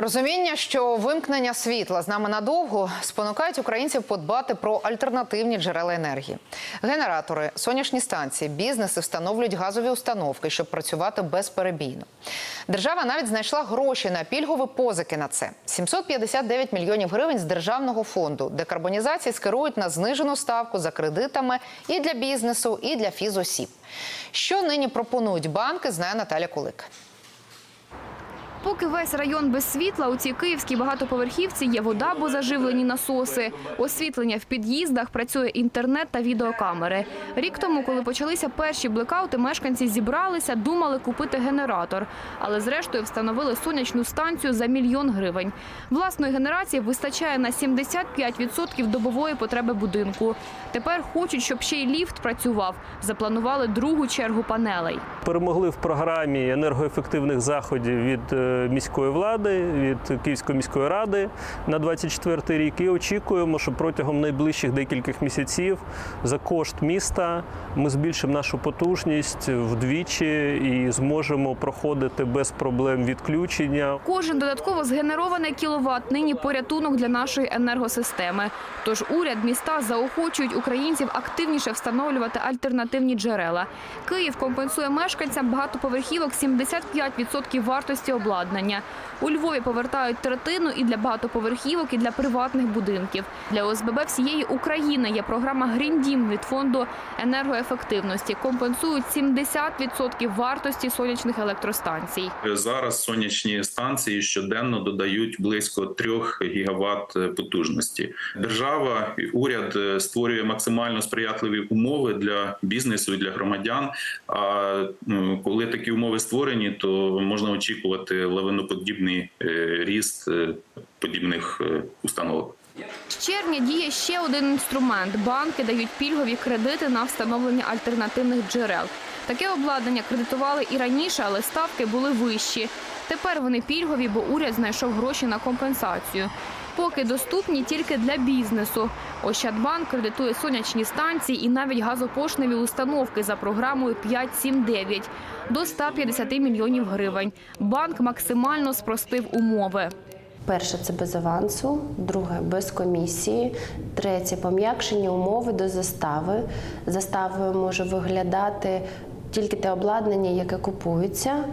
Розуміння, що вимкнення світла з нами надовго спонукають українців подбати про альтернативні джерела енергії. Генератори, сонячні станції, бізнеси встановлюють газові установки, щоб працювати безперебійно. Держава навіть знайшла гроші на пільгові позики на це. 759 мільйонів гривень з державного фонду декарбонізації скерують на знижену ставку за кредитами і для бізнесу, і для фізосіб. Що нині пропонують банки, знає Наталя Кулик. Поки весь район без світла, у цій київській багатоповерхівці є вода, бо заживлені насоси, освітлення в під'їздах, працює інтернет та відеокамери. Рік тому, коли почалися перші блекаути, мешканці зібралися, думали купити генератор, але зрештою встановили сонячну станцію за мільйон гривень. Власної генерації вистачає на 75% добової потреби будинку. Тепер хочуть, щоб ще й ліфт працював. Запланували другу чергу панелей. перемогли в програмі енергоефективних заходів від е, міської влади, від Київської міської ради на 24 рік. І очікуємо, що протягом найближчих декількох місяців за кошт міста ми збільшимо нашу потужність вдвічі і зможемо проходити без проблем відключення. Кожен додатково згенерований кіловат нині порятунок для нашої енергосистеми. Тож уряд міста заохочують українців активніше встановлювати альтернативні джерела. Київ компенсує мешканцям багатоповерхівок 75% вартості обладнання. У Львові повертають третину і для багатоповерхівок, і для приватних будинків. Для ОСББ всієї України є програма «Грін Дім» від фонду енергоефективності. Компенсують 70% вартості сонячних електростанцій. Зараз сонячні станції щоденно додають близько 3 гігават потужності. Держава, і уряд е, створює максимально сприятливі умови для бізнесу і для громадян. А коли такі умови створені, то можна очікувати лавиноподібний е, ріст е, подібних е, установок. З червня діє ще один інструмент. Банки дають пільгові кредити на встановлення альтернативних джерел. Таке обладнання кредитували і раніше, але ставки були вищі. Тепер вони пільгові, бо уряд знайшов гроші на компенсацію. Поки доступні тільки для бізнесу. Ощадбанк кредитує сонячні станції і навіть газопошневі установки за програмою 5-7-9 до 150 мільйонів гривень. Банк максимально спростив умови. Перше це без авансу, друге без комісії, третє пом'якшення умови до застави. Заставою може виглядати тільки те обладнання, яке купується.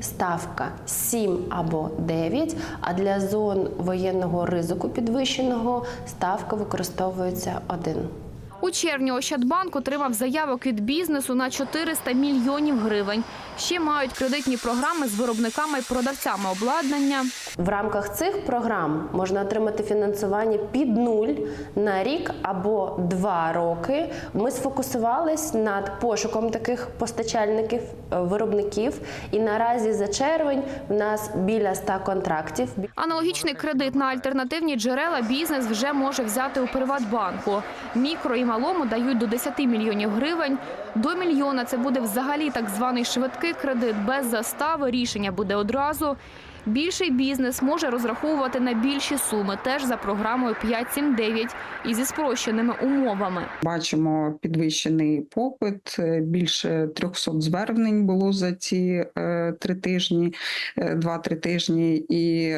Ставка 7 або 9, а для зон воєнного ризику підвищеного ставка використовується 1. У червні Ощадбанк отримав заявок від бізнесу на 400 мільйонів гривень. Ще мають кредитні програми з виробниками і продавцями обладнання. В рамках цих програм можна отримати фінансування під нуль на рік або два роки. Ми сфокусувались над пошуком таких постачальників, е, виробників, і наразі за червень в нас біля 100 контрактів. Аналогічний кредит на альтернативні джерела бізнес вже може взяти у Приватбанку. Мікро і малому дають до 10 мільйонів гривень. До мільйона це буде взагалі так званий швидкий кредит без застави. Рішення буде одразу. Більший бізнес може розраховувати на більші суми, теж за програмою 5-7-9 і зі спрощеними умовами. Бачимо підвищений попит. е, Більше 300 звернень було за ці е, три тижні, е, два-три тижні, і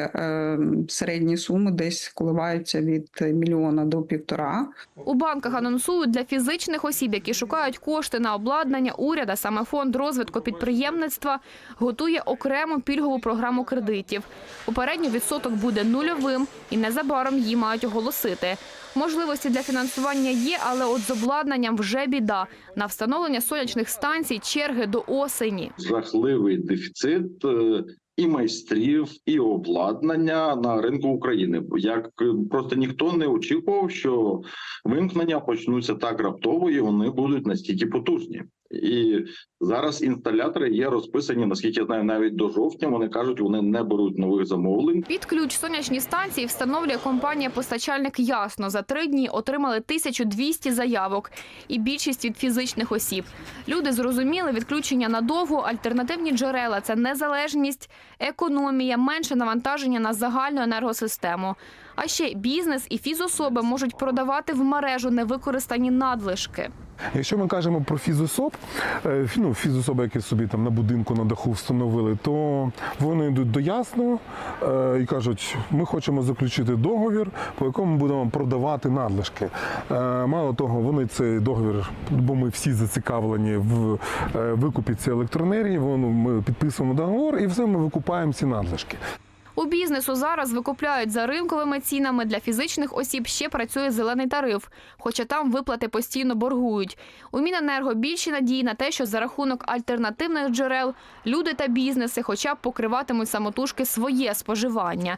середні суми десь коливаються від мільйона до півтора. У банках анонсують для фізичних осіб, які шукають кошти на обладнання уряда, саме фонд розвитку підприємництва готує окрему пільгову програму кредитів. Попередньо відсоток буде нульовим, і незабаром її мають оголосити. Можливості для фінансування є, але от з обладнанням вже біда. На встановлення сонячних станцій черги до осені. жахливий дефіцит е, і майстрів, і обладнання на ринку України. Як е, просто ніхто не очікував, що вимкнення почнуться так раптово, і вони будуть настільки потужні. І зараз інсталятори є розписані, наскільки я знаю, навіть до жовтня. Вони кажуть, вони не беруть нових замовлень. Під ключ сонячні станції встановлює компанія-постачальник Ясно. За три дні отримали 1200 заявок і більшість від фізичних осіб. Люди зрозуміли відключення надовго, альтернативні джерела – це незалежність, економія, менше навантаження на загальну енергосистему. А ще бізнес і фізособи можуть продавати в мережу невикористані надлишки. Якщо ми кажемо про фізособ, е, ну, фізособи, які собі там на будинку на даху встановили, то вони йдуть до ясного е, і кажуть, ми хочемо заключити договір, по якому будемо продавати надлишки. Е, Мало того, вони цей договір, бо ми всі зацікавлені в викупі цієї електроенергії, ми підписуємо договор і все ми викупаємо ці надлишки. У бізнесу зараз викупляють за ринковими цінами. Для фізичних осіб ще працює зелений тариф, хоча там виплати постійно боргують. У Міненерго більші надії на те, що за рахунок альтернативних джерел люди та бізнеси хоча б покриватимуть самотужки своє споживання.